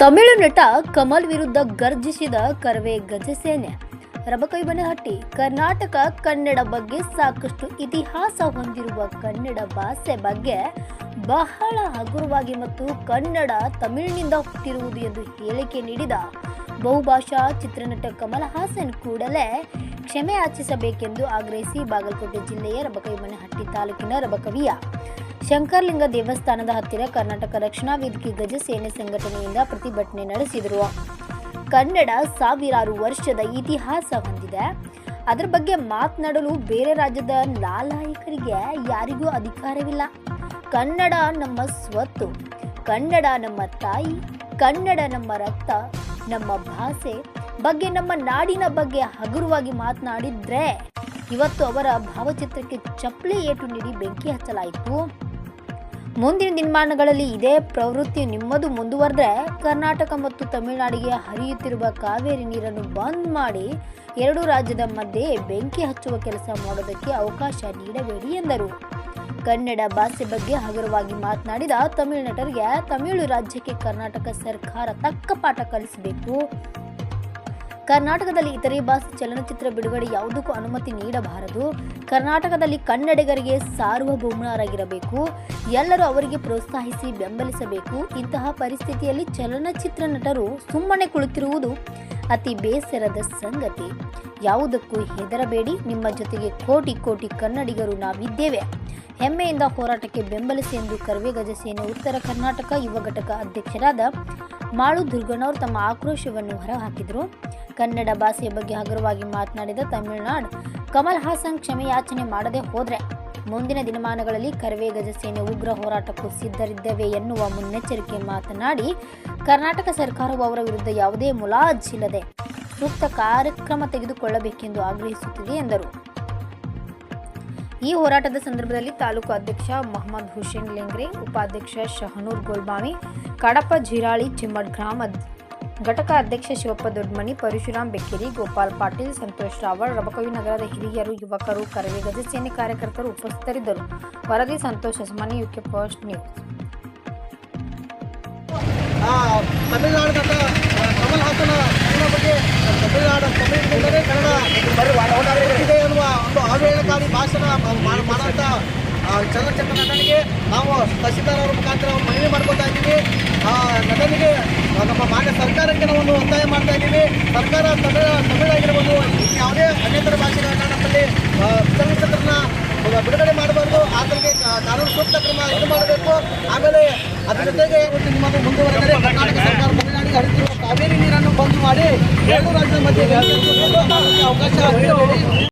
ತಮಿಳು ನಟ ಕಮಲ್ ವಿರುದ್ಧ ಗರ್ಜಿಸಿದ ಕರ್ವೆ ಗಜಸೇನೆ ರಬಕೈಬನಹಟ್ಟಿ, ಕರ್ನಾಟಕ ಕನ್ನಡ ಬಗ್ಗೆ ಸಾಕಷ್ಟು ಇತಿಹಾಸ ಹೊಂದಿರುವ ಕನ್ನಡ ಭಾಷೆ ಬಗ್ಗೆ ಬಹಳ ಹಗುರವಾಗಿ ಮತ್ತು ಕನ್ನಡ ತಮಿಳಿನಿಂದ ಹುಟ್ಟಿರುವುದು ಎಂದು ಹೇಳಿಕೆ ನೀಡಿದ ಬಹುಭಾಷಾ ಚಿತ್ರನಟ ಕಮಲ್ ಹಾಸನ್ ಕೂಡಲೇ ಕ್ಷಮೆ ಯಾಚಿಸಬೇಕೆಂದು ಆಗ್ರಹಿಸಿ ಬಾಗಲಕೋಟೆ ಜಿಲ್ಲೆಯ ರಬಕೈಬನಹಟ್ಟಿ ತಾಲೂಕಿನ ರಬಕವಿಯ ಶಂಕರಲಿಂಗ ದೇವಸ್ಥಾನದ ಹತ್ತಿರ ಕರ್ನಾಟಕ ರಕ್ಷಣಾ ವೇದಿಕೆ ಗಜ ಸೇನೆ ಸಂಘಟನೆಯಿಂದ ಪ್ರತಿಭಟನೆ ನಡೆಸಿದರು. ಕನ್ನಡ ಸಾವಿರಾರು ವರ್ಷದ ಇತಿಹಾಸ ಹೊಂದಿದೆ. ಅದರ ಬಗ್ಗೆ ಮಾತನಾಡಲು ಬೇರೆ ರಾಜ್ಯದ ಲಾಲಾಯಕರಿಗೆ ಯಾರಿಗೂ ಅಧಿಕಾರವಿಲ್ಲ. ಕನ್ನಡ ನಮ್ಮ ಸ್ವತ್ತು, ಕನ್ನಡ ನಮ್ಮ ತಾಯಿ, ಕನ್ನಡ ನಮ್ಮ ರಕ್ತ, ನಮ್ಮ ಭಾಷೆ ಬಗ್ಗೆ, ನಮ್ಮ ನಾಡಿನ ಬಗ್ಗೆ ಹಗುರವಾಗಿ ಮಾತನಾಡಿದ್ರೆ ಇವತ್ತು ಅವರ ಭಾವಚಿತ್ರಕ್ಕೆ ಚಪ್ಪಲಿ ಏಟು ನೀಡಿ ಬೆಂಕಿ ಹಚ್ಚಲಾಯಿತು. ಮುಂದಿನ ದಿನಮಾನಗಳಲ್ಲಿ ಇದೇ ಪ್ರವೃತ್ತಿ ನಿಮ್ಮದು ಮುಂದುವರೆದ್ರೆ ಕರ್ನಾಟಕ ಮತ್ತು ತಮಿಳುನಾಡಿಗೆ ಹರಿಯುತ್ತಿರುವ ಕಾವೇರಿ ನೀರನ್ನು ಬಂದ್ ಮಾಡಿ ಎರಡು ರಾಜ್ಯದ ಮಧ್ಯೆ ಬೆಂಕಿ ಹಚ್ಚುವ ಕೆಲಸ ಮಾಡೋದಕ್ಕೆ ಅವಕಾಶ ನೀಡಬೇಡಿ ಎಂದರು. ಕನ್ನಡ ಭಾಷೆ ಬಗ್ಗೆ ಹಗುರವಾಗಿ ಮಾತನಾಡಿದ ತಮಿಳು ನಟರಿಗೆ ತಮಿಳು ರಾಜ್ಯಕ್ಕೆ ಕರ್ನಾಟಕ ಸರ್ಕಾರ ತಕ್ಕ ಪಾಠ ಕಲಿಸಬೇಕು. ಕರ್ನಾಟಕದಲ್ಲಿ ಇತರೆ ಭಾಷೆ ಚಲನಚಿತ್ರ ಬಿಡುಗಡೆ ಯಾವುದಕ್ಕೂ ಅನುಮತಿ ನೀಡಬಾರದು. ಕರ್ನಾಟಕದಲ್ಲಿ ಕನ್ನಡಿಗರಿಗೆ ಸಾರ್ವಭೌಮರಾಗಿರಬೇಕು. ಎಲ್ಲರೂ ಅವರಿಗೆ ಪ್ರೋತ್ಸಾಹಿಸಿ ಬೆಂಬಲಿಸಬೇಕು. ಇಂತಹ ಪರಿಸ್ಥಿತಿಯಲ್ಲಿ ಚಲನಚಿತ್ರ ನಟರು ಸುಮ್ಮನೆ ಕುಳಿತಿರುವುದು ಅತಿ ಬೇಸರದ ಸಂಗತಿ. ಯಾವುದಕ್ಕೂ ಹೆದರಬೇಡಿ. ನಿಮ್ಮ ಜೊತೆಗೆ ಕೋಟಿ ಕೋಟಿ ಕನ್ನಡಿಗರು ನಾವಿದ್ದೇವೆ. ಹೆಮ್ಮೆಯಿಂದ ಹೋರಾಟಕ್ಕೆ ಬೆಂಬಲಿಸಿ ಎಂದು ಕರ್ವೆ ಗಜಸೇನೆ ಉತ್ತರ ಕರ್ನಾಟಕ ಯುವ ಘಟಕ ಅಧ್ಯಕ್ಷರಾದ ಮಾಳು ದುರ್ಗಣ್ಣವರು ತಮ್ಮ ಆಕ್ರೋಶವನ್ನು ಹೊರಹಾಕಿದರು. ಕನ್ನಡ ಭಾಷೆಯ ಬಗ್ಗೆ ಹಗುರವಾಗಿ ಮಾತನಾಡಿದ ತಮಿಳುನಾಡು, ಕಮಲ್ ಹಾಸನ್ ಕ್ಷಮೆಯಾಚನೆ ಮಾಡದೆ ಹೋದರೆ ಮುಂದಿನ ದಿನಮಾನಗಳಲ್ಲಿ ಕರವೇ ಗಜಸೇನೆ ಉಗ್ರ ಹೋರಾಟಕ್ಕೂ ಸಿದ್ಧರಿದ್ದೇವೆ ಎನ್ನುವ ಮುನ್ನೆಚ್ಚರಿಕೆ ಮಾತನಾಡಿ, ಕರ್ನಾಟಕ ಸರ್ಕಾರವು ಅವರ ವಿರುದ್ಧ ಯಾವುದೇ ಮುಲಾಜಿಲ್ಲದೆ ಸೂಕ್ತ ಕಾರ್ಯಕ್ರಮ ತೆಗೆದುಕೊಳ್ಳಬೇಕೆಂದು ಆಗ್ರಹಿಸುತ್ತಿದೆ ಎಂದರು. ಈ ಹೋರಾಟದ ಸಂದರ್ಭದಲ್ಲಿ ತಾಲೂಕು ಅಧ್ಯಕ್ಷ ಮೊಹಮ್ಮದ್ ಹುಸೇನ್ ಲೆಂಗ್ರೆ, ಉಪಾಧ್ಯಕ್ಷ ಶಹನೂರ್ ಗೋಲ್ಬಾಮಿ ಕಡಪ ಜಿರಾಳಿ ಚಿಮ್ಮಡ್ ಗ್ರಾಮ ಘಟಕ ಅಧ್ಯಕ್ಷ ಶಿವಪ್ಪ ದೊಡ್ಮನಿ ಪರಶುರಾಮ್ ಬೆಕ್ಕೇರಿ, ಗೋಪಾಲ್ ಪಾಟೀಲ್, ಸಂತೋಷ್ ರಾವಳ್, ರಬಕವಿ ನಗರದ ಹಿರಿಯರು, ಯುವಕರು, ಕರವೇ ಗಜಸೇನೆ ಕಾರ್ಯಕರ್ತರು ಉಪಸ್ಥಿತರಿದ್ದರು. ವರದಿ Santosh Hasmani UK first news. ತಮಿಳುನಾಡಿನ ಕಮಲ್ ಹಾಸನ ಬಗ್ಗೆ ತಮಿಳುನಾಡು ತಮಿಳಿನಿಂದಲೇ ಕನ್ನಡ ಇದೆ ಎನ್ನುವ ಒಂದು ಅವಹೇಳನಕಾರಿ ಭಾಷಣ ಮಾಡುವಂಥ ಚಲನಚಿತ್ರ ನಟನಿಗೆ ನಾವು ತಹಸೀಲ್ದಾರ್ ಅವರ ಮುಖಾಂತರ ಮನವಿ ಮಾಡ್ಕೊತಾ ಇದ್ದೀವಿ. ಆ, ನಟನಿಗೆ ನಮ್ಮ ಮಾನ್ಯ ಸರ್ಕಾರಕ್ಕೆ ನಾವು ಒಂದು ಒತ್ತಾಯ ಮಾಡ್ತಾ ಇದ್ದೀವಿ. ಸರ್ಕಾರ ತಮಿಳ, ತಮಿಳಾಗಿರ್ಬೋದು ಯಾವುದೇ ಅನ್ಯತರ ಭಾಷೆಗಳ ನಮ್ಮಲ್ಲಿ ಚಲನಚಿತ್ರನ ಬಿಡುಗಡೆ ಮಾಡಬಾರ್ದು. ಆತನಿಗೆ ಕಾನೂನು ಸೂಕ್ತ ಕ್ರಮ ಇದು ಮಾಡಬೇಕು. ಆಮೇಲೆ ಅದರ ಜೊತೆಗೆ ನಿಮ್ಮದು ಮುಂದುವರೆದರೆ ಕರ್ನಾಟಕ ಸರ್ಕಾರ ತಮಿಳುನಾಡಿಗೆ ಹರಿತಿರುವ ಕಾವೇರಿ ನೀರನ್ನು ಬಂದ್ ಮಾಡಿ ಎರಡು ರಾಜ್ಯದ ಮಧ್ಯೆ ಅವಕಾಶ.